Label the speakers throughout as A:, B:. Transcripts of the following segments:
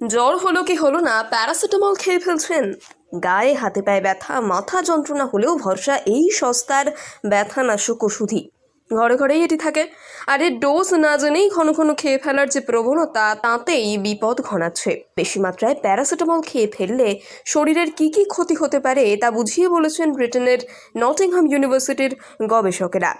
A: জ্বর হলো কি হলো না, প্যারাসিটামল খেয়ে ফেলছেন? গায়ে হাতে পায়ে ব্যথা, মাথা যন্ত্রণা হলেও ভরসা এই সস্তার ব্যথা নাশক ওষুধই। ঘরে ঘরেই এটি থাকে। আর এর ডোজ না জেনেই ঘন ঘন খেয়ে ফেলার যে প্রবণতা, তাতেই বিপদ ঘনাচ্ছে। বেশি মাত্রায় প্যারাসিটামল খেয়ে ফেললে শরীরের কি কি ক্ষতি হতে পারে, তা বুঝিয়ে বলেছেন ব্রিটেনের নটিংহাম ইউনিভার্সিটির গবেষকেরা।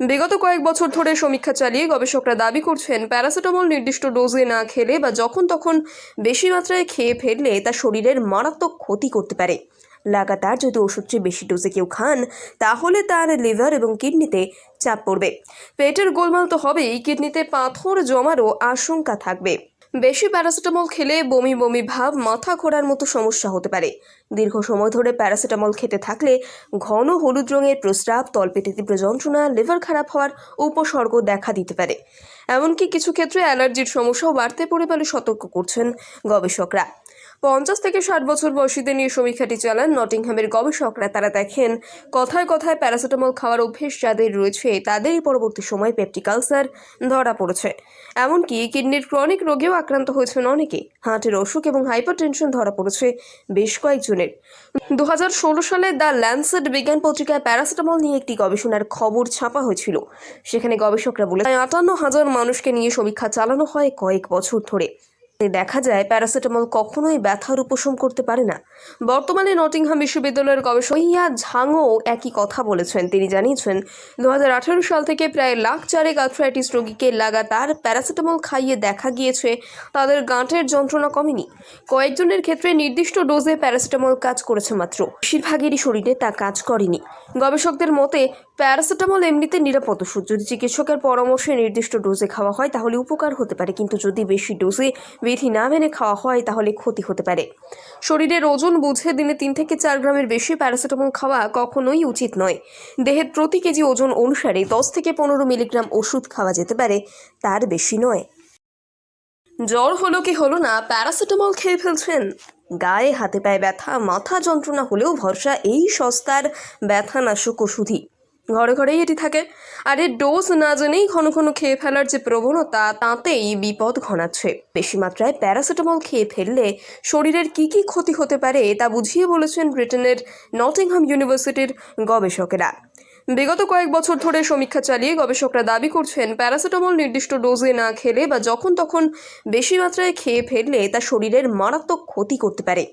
A: বিগত কয়েক বছর ধরে সমীক্ষা চালিয়ে গবেষকরা দাবি করছেন প্যারাসিটামল নির্দিষ্ট ডোজে না খেলে বা যখন তখন বেশি মাত্রায় খেয়ে ফেললে তা শরীরের মারাত্মক ক্ষতি করতে পারে। লাগাতার যদি ওষুধটি বেশি ডোজে কেউ খান, তাহলে তার লিভার এবং কিডনিতে চাপ পড়বে। পেটের গোলমাল তো হবেই, কিডনিতে পাথর জমারও আশঙ্কা থাকবে। বেশি প্যারাসিটামল খেলে বমি বমি ভাব, মাথা ঘোরার মতো সমস্যা হতে পারে। দীর্ঘ সময় ধরে প্যারাসিটামল খেতে থাকলে ঘন হলুদ রঙের প্রস্রাব, তলপেটে তীব্র যন্ত্রণা, লিভার খারাপ হওয়ার উপসর্গ দেখা দিতে পারে। এমনকি কিছু ক্ষেত্রে অ্যালার্জির সমস্যাও বাড়তে পারে বলে সতর্ক করছেন গবেষকরা। পঞ্চাশ থেকে ষাট বছর বয়সীদের নিয়ে সমীক্ষাটি চালান নটিংহামের গবেষকরা। তারা দেখেন, কথায় কথায় প্যারাসিটামল খাওয়ার অভ্যেস যাদের রয়েছে তাদেরই পরবর্তী সময় পেপটিক আলসার ধরা পড়েছে। এমনকি কিডনির ক্রনিক রোগেও আক্রান্ত হয়েছেন অনেকে হার্টের অসুখ এবং হাইপারটেনশন ধরা পড়েছে বেশ কয়েকজনের। দু হাজার ষোলো সালে দ্য ল্যান্সেট বিজ্ঞান পত্রিকায় প্যারাসিটামল নিয়ে একটি গবেষণার খবর ছাপা হয়েছিল। সেখানে গবেষকরা বলে আটান্ন হাজার মানুষকে নিয়ে সমীক্ষা চালানো হয় কয়েক বছর ধরে। দেখা যায় প্যারাসিটামল কখনোই ব্যথার উপশম করতে পারে না। বর্তমানে নটিংহাম বিশ্ববিদ্যালয়ের গবেষক ইয়া ঝাংও একই কথা বলেছেন। তিনি জানিয়েছেন দু সাল থেকে প্রায় লাখ চারেক আর্থ্রাইটিস রোগীকে লাগাতার প্যারাসিটামল খাইয়ে দেখা গিয়েছে। তাদের গাঁটের যন্ত্রণা কমেনি। কয়েকজনের ক্ষেত্রে নির্দিষ্ট ডোজে প্যারাসিটামল কাজ করেছে মাত্র। বেশিরভাগেরই শরীরে তা কাজ করেনি। গবেষকদের মতে, প্যারাসিটামল এমনিতে নিরাপদ ওষুধ। যদি চিকিৎসকের পরামর্শে নির্দিষ্ট ডোজে খাওয়া হয়, তাহলে উপকার হতে পারে। কিন্তু যদি বেশি ডোজে বিধি না মেনে খাওয়া হয়, তাহলে ক্ষতি হতে পারে। শরীরের ওজন বুঝে দিনে তিন থেকে চার গ্রামের বেশি প্যারাসিটামল খাওয়া কখনোই উচিত নয়। দেহের প্রতি কেজি ওজন অনুসারে দশ থেকে পনেরো মিলিগ্রাম ওষুধ খাওয়া যেতে পারে, তার বেশি নয়। জ্বর হলো কি হলো না, প্যারাসিটামল খেয়ে ফেলছেন? গায়ে হাতে পায়ে ব্যথা, মাথা যন্ত্রণা হলেও ভরসা, এই সস্তার ব্যথা নাশক ওষুধই। ঘরে ঘরেই এটি থাকে। আর এর ডোজ না জেনেই ঘন ঘন খেয়ে ফেলার যে প্রবণতা, তাতেই বিপদ ঘনাচ্ছে। বেশি মাত্রায় প্যারাসিটামল খেয়ে ফেললে শরীরের কি কি ক্ষতি হতে পারে, তা বুঝিয়ে বলেছেন ব্রিটেনের নটিংহাম ইউনিভার্সিটির গবেষকেরা। বিগত কয়েক বছর ধরে সমীক্ষা চালিয়ে গবেষকরা দাবি করছেন প্যারাসিটামল নির্দিষ্ট ডোজে না খেলে বা যখন তখন বেশি মাত্রায় খেয়ে ফেললে তা শরীরের মারাত্মক ক্ষতি করতে পারে।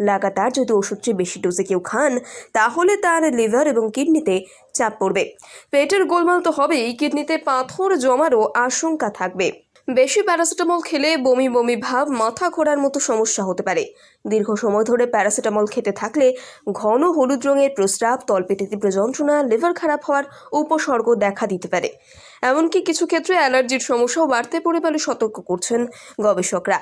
A: লাগাতার যদি ওষুধ চেয়ে বেশি ডোজে কেউ খান, তাহলে তার লিভার এবং কিডনিতে চাপ পড়বে। পেটের গোলমাল তো হবেই, কিডনিতে পাথর জমারও আশঙ্কা থাকবে। বেশি প্যারাসিটামল খেলে বমি বমি ভাব মাথা ঘোরার মতো সমস্যা হতে পারে। দীর্ঘ সময় ধরে প্যারাসিটামল খেতে থাকলে ঘন হলুদ রঙের প্রস্রাব, তলপেটে তীব্র যন্ত্রণা, লিভার খারাপ হওয়ার উপসর্গ দেখা দিতে পারে। এমনকি কিছু ক্ষেত্রে অ্যালার্জির সমস্যাও বাড়তে পারে বলে সতর্ক করছেন গবেষকরা।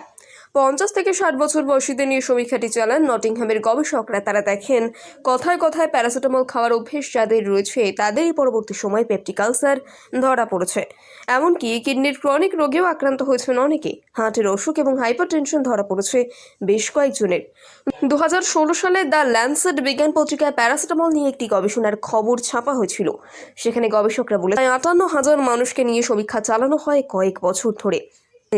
A: পঞ্চাশ থেকে ষাট বছর বয়সীদের নিয়ে সমীক্ষাটি চালান নটিংহামের গবেষকরা। তারা দেখেন, কথায় কথায় প্যারাসিটামল খাওয়ার অভ্যেস যাদের রয়েছে, তাদেরই পরবর্তী সময় পেপটিক আলসার ধরা পড়েছে। এমনকি কিডনির ক্রনিক রোগেও আক্রান্ত হয়েছেন অনেকে। হার্টের অসুখ এবং হাইপারটেনশন ধরা পড়েছে বেশ কয়েকজনের। দু হাজার ষোলো সালে দ্য ল্যান্সেট বিজ্ঞান পত্রিকায় প্যারাসিটামল নিয়ে একটি গবেষণার খবর ছাপা হয়েছিল। সেখানে গবেষকরা বলে আটান্ন হাজার মানুষকে নিয়ে সমীক্ষা চালানো হয় কয়েক বছর ধরে।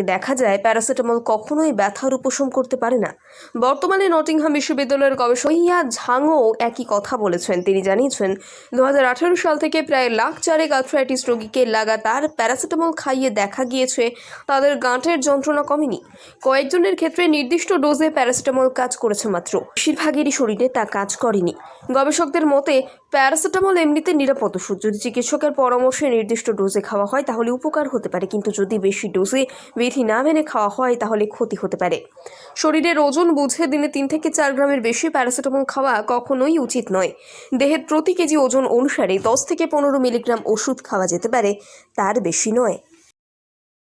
A: দেখা যায় প্যারাসিটামল কখনোই ব্যথার উপশম করতে পারে না। বর্তমানে নটিংহাম বিশ্ববিদ্যালয়ের গবেষক ইয়া ঝাংও একই কথা বলেছেন। তিনি জানিয়েছেন দু সাল থেকে প্রায় লাখ চারেক আর্থ্রাইটিস রোগীকে লাগাতার প্যারাসিটামল খাইয়ে দেখা গিয়েছে। তাদের গাঁটের যন্ত্রণা কমেনি। কয়েকজনের ক্ষেত্রে নির্দিষ্ট ডোজে প্যারাসিটামল কাজ করেছে মাত্র। বেশিরভাগেরই শরীরে তা কাজ করেনি। গবেষকদের মতে, প্যারাসিটামল এমনিতে নিরাপদ ওষুধ। যদি চিকিৎসকের পরামর্শে নির্দিষ্ট ডোজে খাওয়া হয়, তাহলে উপকার হতে পারে। কিন্তু যদি বেশি ডোজে বিধি না মেনে খাওয়া হয়, তাহলে ক্ষতি হতে পারে। শরীরের ওজন বুঝে দিনে তিন থেকে চার গ্রামের বেশি প্যারাসিটামল খাওয়া কখনোই উচিত নয়। দেহের প্রতি কেজি ওজন অনুসারে দশ থেকে পনেরো মিলিগ্রাম ওষুধ খাওয়া যেতে পারে, তার বেশি নয়।